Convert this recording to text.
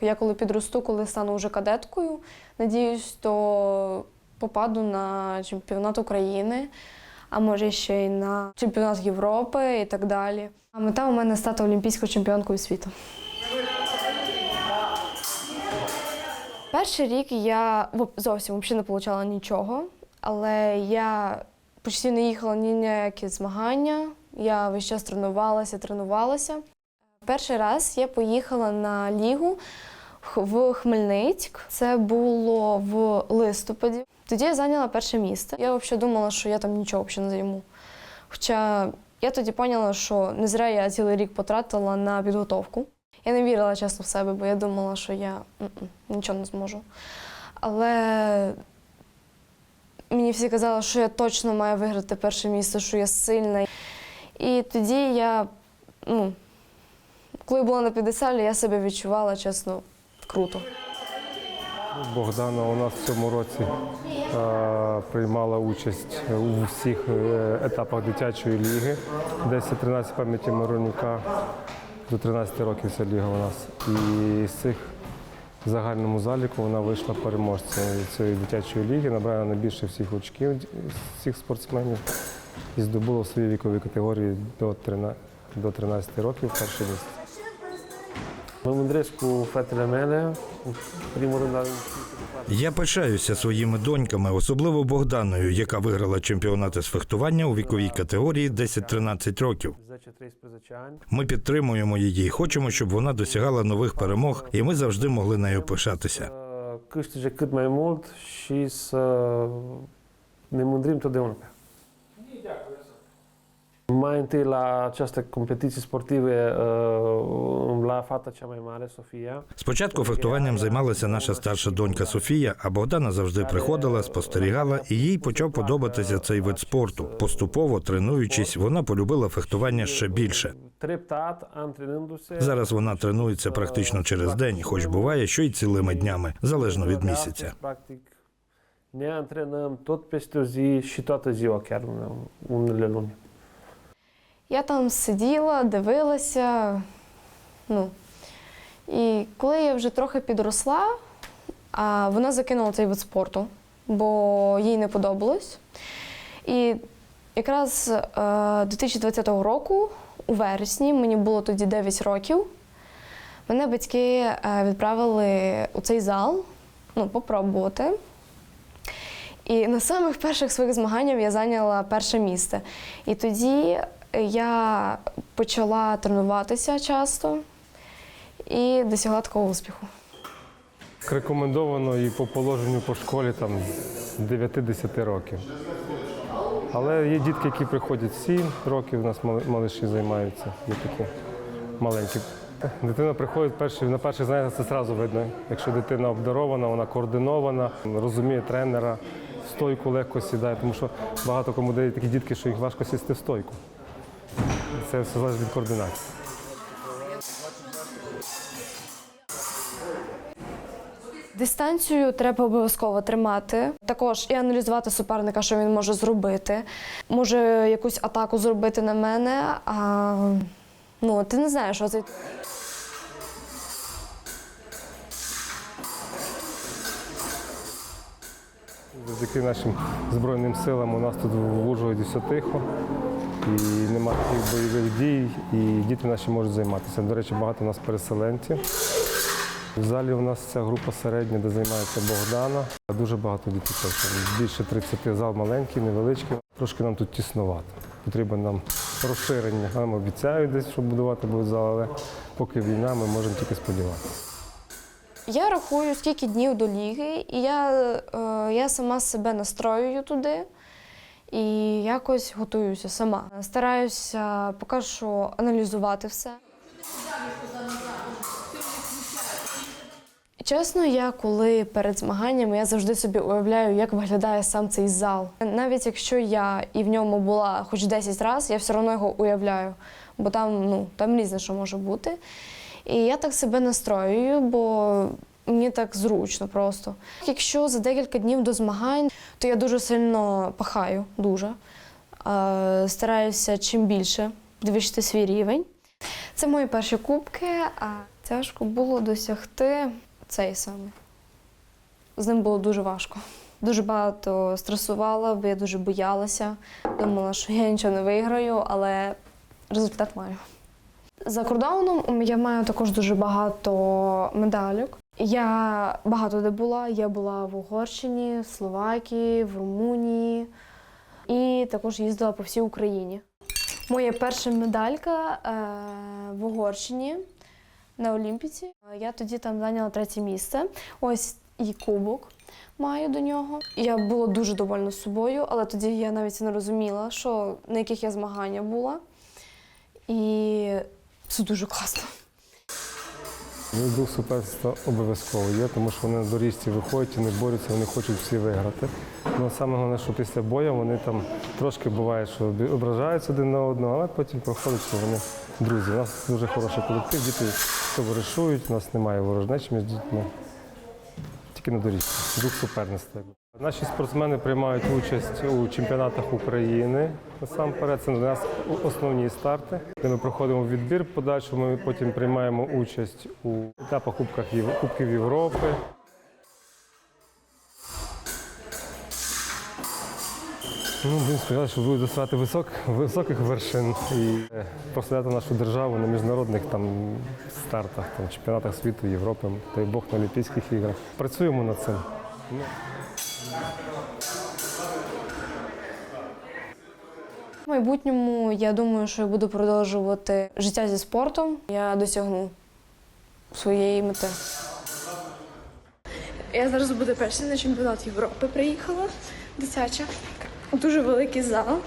Я коли підросту, коли стану вже кадеткою, надіюсь, то попаду на чемпіонат України, а може ще й на чемпіонат Європи і так далі. А мета у мене стати олімпійською чемпіонкою світу. Перший рік я зовсім взагалі не отримала нічого, але я почти не їхала ні на які змагання. Я весь час тренувалася, тренувалася. Перший раз я поїхала на лігу в- Хмельницьк. Це було в листопаді. Тоді я зайняла перше місце. Я взагалі думала, що я там нічого взагалі не займу. Хоча я тоді поняла, що не зря я цілий рік потратила на підготовку. Я не вірила чесно в себе, бо я думала, що я м-м, нічого не зможу. Але мені всі казали, що я точно маю виграти перше місце, що я сильна. І тоді я, ну, коли була на 50, я себе відчувала, чесно, круто. Богдана у нас в цьому році е, приймала участь у всіх е, етапах дитячої ліги. 10-13 пам'яті Миронюка до 13 років ця ліга у нас. І з цих в загальному заліку вона вийшла переможцем цієї дитячої ліги, набрала найбільше всіх очків всіх спортсменів і здобула в своїй віковій категорії до 13, до 13 років перше місце. Mă mândresc cu fetele mele, în primul rând Я пишаюся своїми доньками, особливо Богданою, яка виграла чемпіонати з фехтування у віковій категорії 10-13 років. 10-13. Ми підтримуємо її хочемо, щоб вона досягала нових перемог, і ми завжди могли нею пишатися. Cât mai mult și să ne mândrim totdeauna pe ea. Mai întâi la această competiție sportive uh, la fata cea mai mare, Sofia. Спочатку фехтуванням займалася наша старша донька Софія, а Богдана завжди приходила, спостерігала, і їй почав подобатися цей вид спорту. Поступово тренуючись, вона полюбила фехтування ще більше. Зараз вона тренується практично через день, хоч буває, що й цілими днями, залежно від місяця. Ne antrenăm tot peste o zi și toată ziua, chiar unele luni. Я там сиділа, дивилася. Ну. І коли я вже трохи підросла, а вона закинула цей вид спорту, бо їй не подобалось. І якраз е, 2020 року, у вересні, мені було тоді 9 років, мене батьки е, відправили у цей зал ну, попробувати. І на самих перших своїх змаганнях я зайняла перше місце. І тоді я почала тренуватися часто і досягла такого успіху. Рекомендовано і по положенню по школі там з 9-10 років. Але є дітки, які приходять 7 років, у нас малиші займаються, є такі маленькі. Дитина приходить перший, на перших заняттях це одразу видно. Якщо дитина обдарована, вона координована, розуміє тренера, стойку легко сідає, тому що багато кому дають такі дітки, що їх важко сісти в стойку. Це все залежить від координації. Дистанцію треба обов'язково тримати. Також і аналізувати суперника, що він може зробити. Може якусь атаку зробити на мене, а ну, ти не знаєш, що це. Завдяки нашим Збройним силам у нас тут в Ужгороді все тихо, і немає таких бойових дій, і діти наші можуть займатися. До речі, багато у нас переселенців. В залі у нас ця група середня, де займається Богдана. Дуже багато дітей. Більше 30 зал маленький, невеличкий. Трошки нам тут тіснувато. Потрібно нам розширення. Нам обіцяють десь, що будувати будуть зал, але поки війна, ми можемо тільки сподіватися. Я рахую, скільки днів до ліги, і я, е, я сама себе настроюю туди і якось готуюся сама. Стараюся поки що аналізувати все. Чесно, я коли перед змаганнями я завжди собі уявляю, як виглядає сам цей зал. Навіть якщо я і в ньому була хоч 10 разів, я все одно його уявляю, бо там, ну, там різне, що може бути. І я так себе настроюю, бо мені так зручно просто. Якщо за декілька днів до змагань, то я дуже сильно пахаю, дуже. Е, Стараюся чим більше підвищити свій рівень. Це мої перші кубки. а Тяжко було досягти цей саме. З ним було дуже важко. Дуже багато стресувала, бо я дуже боялася. Думала, що я нічого не виграю, але результат маю. За кордоном я маю також дуже багато медалюк. Я багато де була. Я була в Угорщині, Словакії, в Румунії і також їздила по всій Україні. Моя перша медалька е, в Угорщині на Олімпіці. Я тоді там зайняла третє місце. Ось і кубок маю до нього. Я була дуже довольна собою, але тоді я навіть не розуміла, що на яких я змагання була. І це дуже класно. Ну, Дух суперства обов'язково є, тому що вони на доріжці виходять, вони борються, вони хочуть всі виграти. Ну, саме головне, що після бою вони там трошки буває, що ображаються один на одного, але потім проходять, що вони друзі. У нас дуже хороший колектив, діти товаришують, у нас немає ворожнечі між дітьми. Тільки на доріжці. Дух суперництва. Наші спортсмени приймають участь у чемпіонатах України. Насамперед, це для нас основні старти. Ми проходимо відбір. Подальше ми потім приймаємо участь у етапах Кубків Європи. Ну, будемо сподіватися, що будуть досягати висок, високих вершин і е, прославляти нашу державу на міжнародних там стартах, там чемпіонатах світу, Європи, дай Бог на Олімпійських іграх. Працюємо над цим. В майбутньому я думаю, що я буду продовжувати життя зі спортом. Я досягну своєї мети. Я зараз буду перший на чемпіонат Європи приїхала, дитяча. Дуже великий зал.